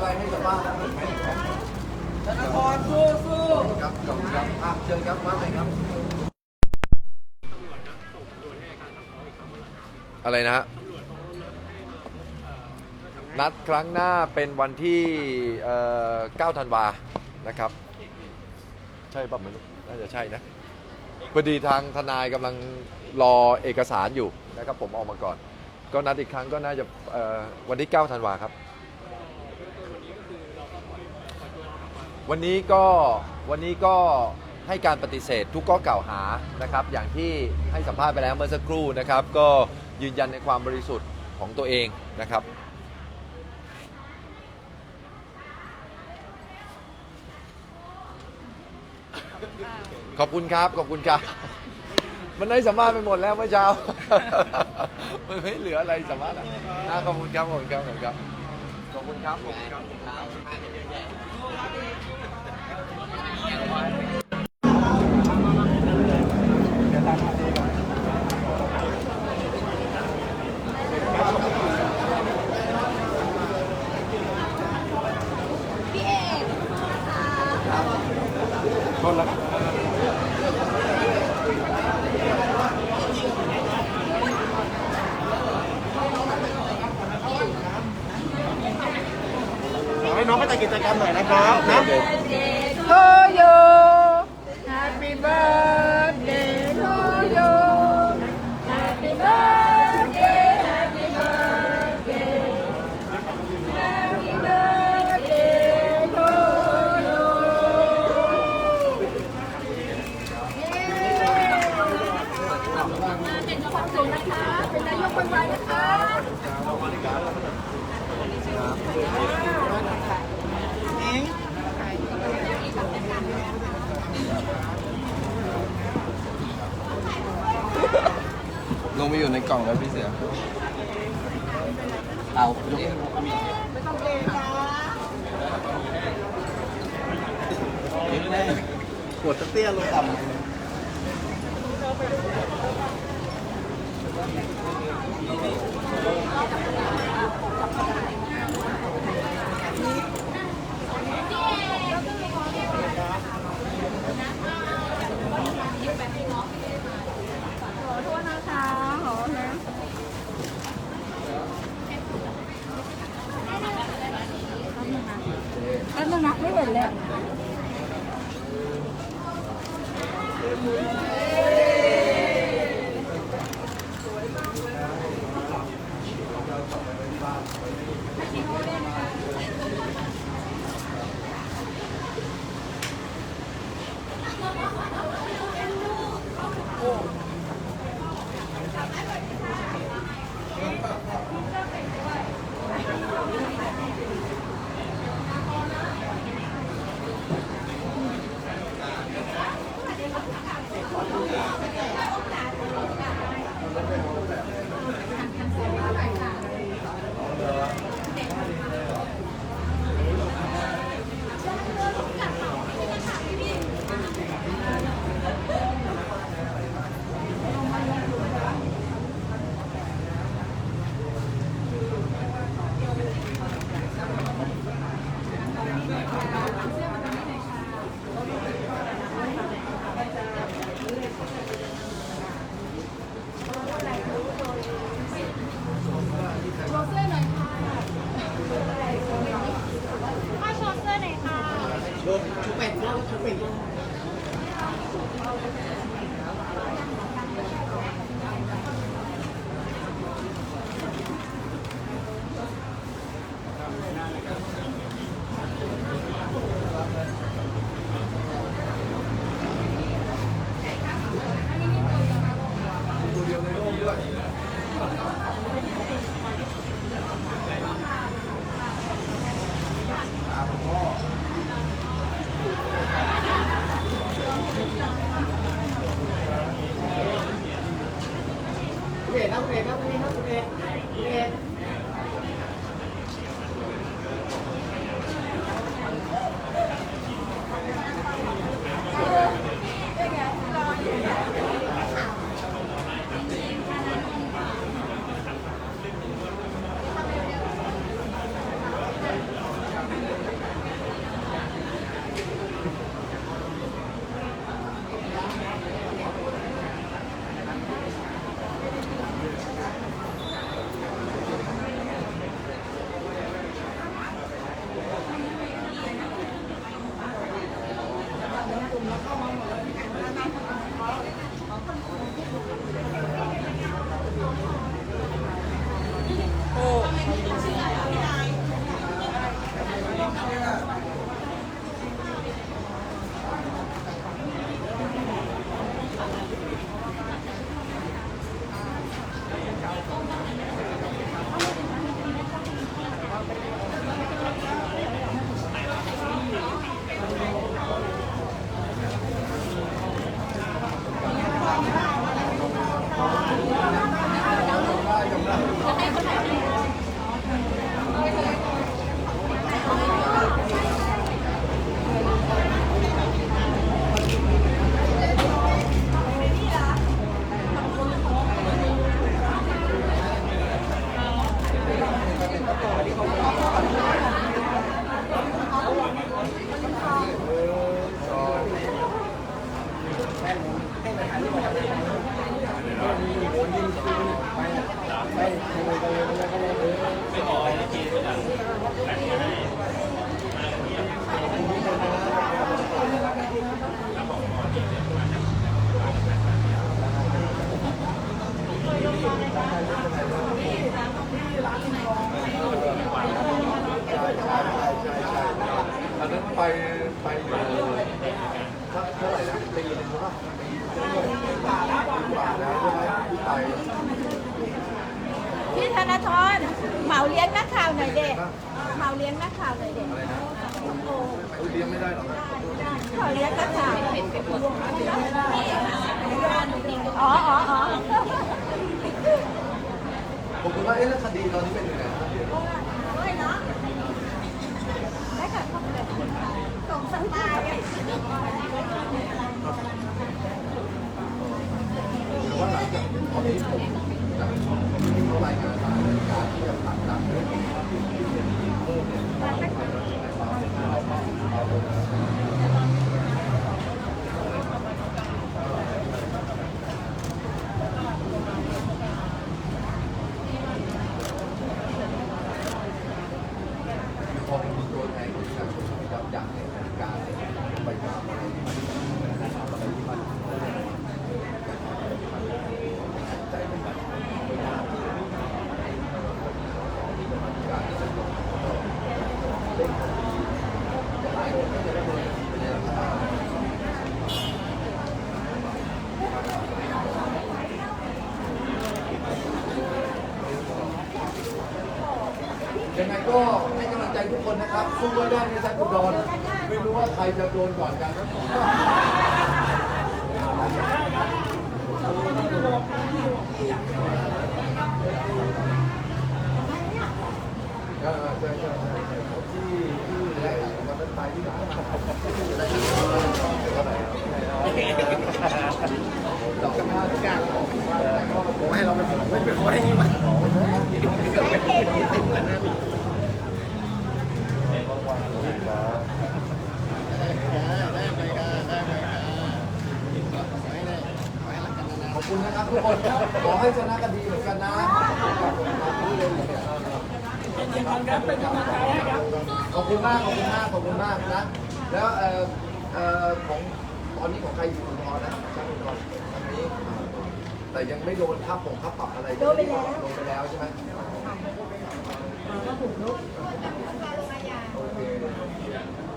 อะไรให้สัมภาษณ์ครับธนพรสู้สู้ครับขอบคุณครับอะเชิญครับว่าไงครับ อะไรนะฮะนัดครั้งหน้าเป็นวันที่เอ่อ9ธันวานะครับ ใช่ป่ะไม่รู้น่าจะใช่นะพอดีทางทนายกำลังรอเอกสารอยู่นะครับผมออกมาก่อน ก็นัดอีกครั้งก็น่าจะเอ่อวันที่ 9 ธันวาครับ วันนี้ก็วันนี้ก็ให้การปฏิเสธทุกข้อกล่าวหานะครับ อย่างที่ให้สัมภาษณ์ไปแล้วเมื่อสักครู่นะครับ ก็ยืนยันในความบริสุทธิ์ของตัวเองนะครับขอบคุณครับขอบคุณครับมันได้สัมภาษณ์ไปหมดแล้วเมื่อเช้ามันไม่เหลืออะไรสัมภาษณ์อะอะขอบคุณครับขอบคุณครับขอบคุณครับ อบคุณครับขอบคุณครับพี่เอก ขอให้น้องไปจัดกิจกรรม หน่อยนะครับนะ to you Happy birthday to you Happy birthday Happy birthday Happy birthday to you เป็นความสุขนะคะ เป็นนายกคนใหม่นะคะ ลงไป อยู่ในกล่องแล้วพี่เสือเอาปวดตะเตี้ยลงต่ำ ขอโทษนะคะขอนะ แป๊บนึงนะไม่เห็นเลยโชว์เสื้อหน่อยค่ะมาโชว์เสื้อหน่อยค่ะ ชุบชุบเป็ดชุบเป็ด คุณเอกครับคุณเอกครับคุณเอก โอ้ ไปไปอยู่เท่าเท่าไหร่นะปีนึงหรือเปล่าปีกว่าแล้วใช่ไหมที่ไปพี่ธนาธรเหมาเลี้ยงนักข่าวหน่อยเด็กเหมาเลี้ยงนักข่าวหน่อยเด็กอะไรนะอุ๊ยเลี้ยงไม่ได้หรอกนะขอเลี้ยงนักข่าวอ๋ออ๋ออ๋อผมคิดว่าเอ๊ะแล้วคดีตอนนี้เป็นยังไง ได้ค่ะ ส่งสไตล์ หรือว่าหลังจากตอนนี้ผมจากที่เขารายงานมาในการที่จะผลักดันเรื่องนี้เพิ่มเนี่ยพอมีตัวแทนของประชาชนนะครับอยากให้การไปตามอะไรที่มันอะไรที่มัน ใจมันแบบไม่น่าที่การที่จะลงเล่นคดีหลายคนก็จะได้โดนคดีไปแล้วนะครับยังไงก็ ให้กำลังใจทุกคนนะครับสู้ไว้ได้ในแซกุดอนไม่รู้ว่าใครจะโดนก่อนกันนะใช่ใช่ใช่ใช่ที่ที่แรกมันเป็นไปที่ไหนดอกกันมาทุกอย่างผมให้เราเป็นไม่เป็นคนให้มันข อบคุณนครับขอให้ชนะกันดีเหมือนกันนะเป็นกำลังใจเป็นกำลังใจครับขอบคุณมากขอบคุณมากขอบคุณมากนะ แล้วเอ่อเอ่อของตอนนี้ของใครอยู่อุทธรณ์นะชั้นอุทธรณ์อันนี้ แต่ยังไม่โดนค่าปงค่าปรับอะไรโดนไปแล้วโดนไปแล้วใช่ไหมโอเค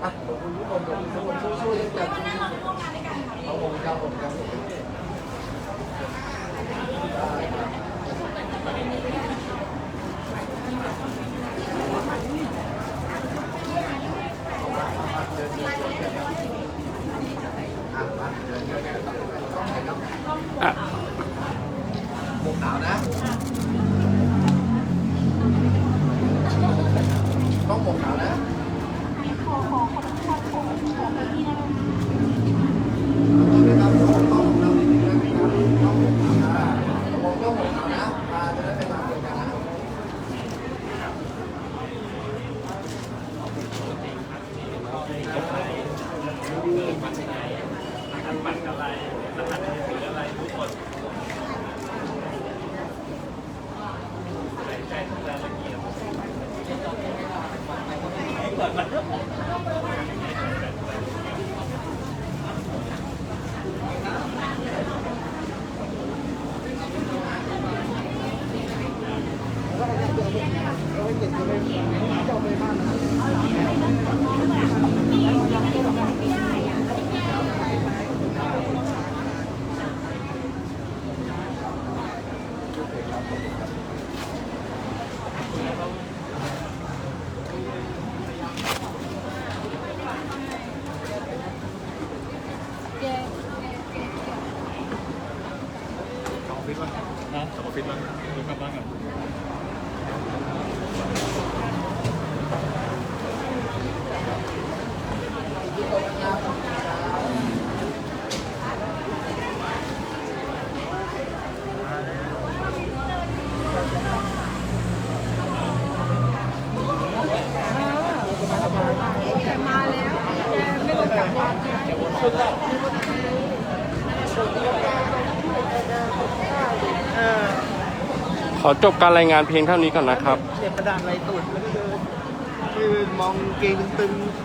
อะขอบคุณทุกคนขอบคุณทุกคนสู้ๆด้วยกันเอาผมครับผมครับ อะไรรหัสมืออะไรรู้หมใส่ใจทุกรายละเอียดเปิดมาเอาไว้เก็เจ้ ก่อนมาแล้วไม่ลงกลับบ้าน ข อจบการรายงานเพียงเท่านี้ก่อนนะครับเด็กกระดาษไรตูดแล้วก็เดินคือมองเกงตึง